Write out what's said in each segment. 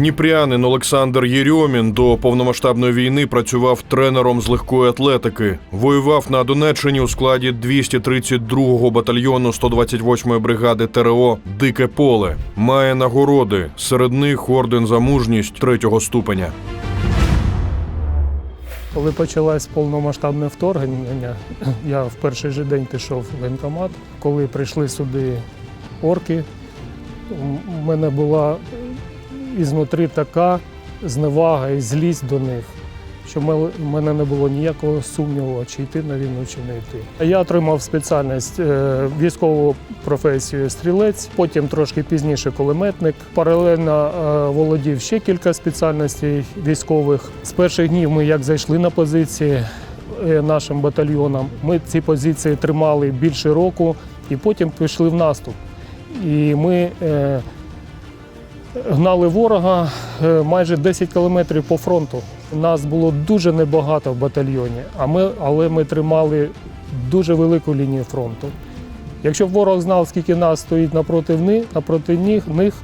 Дніпрянин Олександр Єрьомін до повномасштабної війни працював тренером з легкої атлетики. Воював на Донеччині у складі 232-го батальйону 128-ї бригади ТРО Дике поле. Має нагороди. Серед них орден за мужність третього ступеня. Коли почалось повномасштабне вторгнення, я в перший же день пішов в воєнкомат. Коли прийшли сюди орки, у мене була ізнутрі така зневага і злість до них, що в мене не було ніякого сумніву, чи йти на війну, чи не йти. Я отримав спеціальність е, військову професію стрілець, потім трошки пізніше кулеметник. Паралельно е, володів ще кілька спеціальностей військових. З перших днів ми як зайшли на позиції е, нашим батальйоном, ми ці позиції тримали більше року і потім пішли в наступ. І ми гнали ворога е, майже 10 кілометрів по фронту. Нас було дуже небагато в батальйоні, а ми, але ми тримали дуже велику лінію фронту. Якщо б ворог знав, скільки нас стоїть напроти них, напроти них,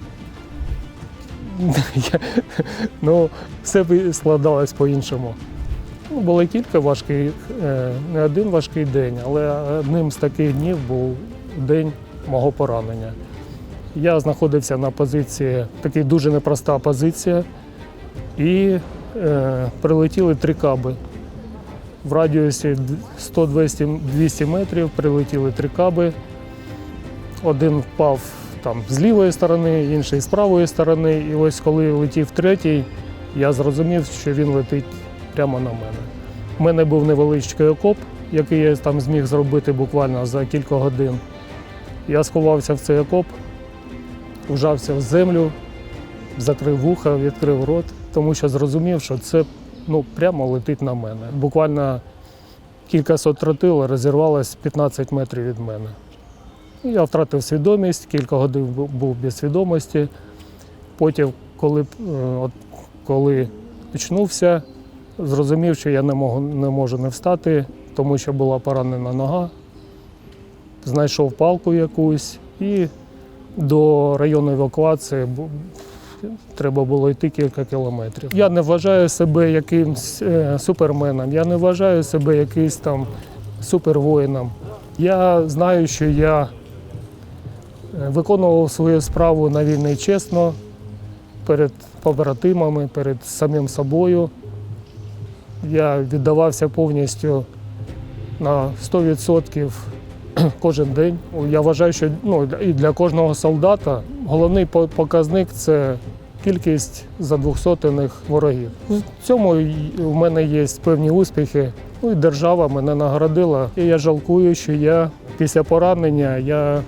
ну, все б складалось по-іншому. Ну, було кілька важких, е, не один важкий день, але одним з таких днів був день мого поранення. Я знаходився на позиції, така дуже непроста позиція, і е, прилетіли три каби. В радіусі 100-200 метрів прилетіли три каби. Один впав там з лівої сторони, інший з правої сторони. І ось коли летів третій, я зрозумів, що він летить прямо на мене. У мене був невеличкий окоп, який я там зміг зробити буквально за кілька годин. Я сховався в цей окоп, вжався в землю, закрив вуха, відкрив рот, тому що зрозумів, що це ну, прямо летить на мене. Буквально кілька сот тротил розірвалось 15 метрів від мене. Я втратив свідомість, кілька годин був без свідомості. Потім, коли, е, от, коли очнувся, зрозумів, що я не можу, не можу не встати, тому що була поранена нога. Знайшов палку якусь і до району евакуації треба було йти кілька кілометрів. Я не вважаю себе якимсь е, суперменом, я не вважаю себе якимсь там супервоїном. Я знаю, що я е, виконував свою справу на війні чесно, перед побратимами, перед самим собою. Я віддавався повністю на 100% кожен день. Я вважаю, що ну, і для кожного солдата головний показник це кількість задвохсотених ворогів. В цьому в мене є певні успіхи. Ну і держава мене наградила. І я жалкую, що я після поранення я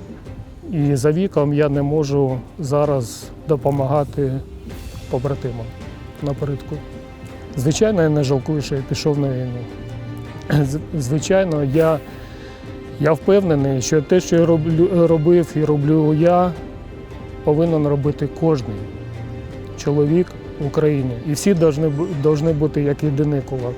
і за віком я не можу зараз допомагати побратимам напередку. Звичайно, я не жалкую, що я пішов на війну. Звичайно, я, я впевнений, що те, що я роблю, робив і роблю я, повинен робити кожен чоловік України. І всі повинні бути як єдиний кулак.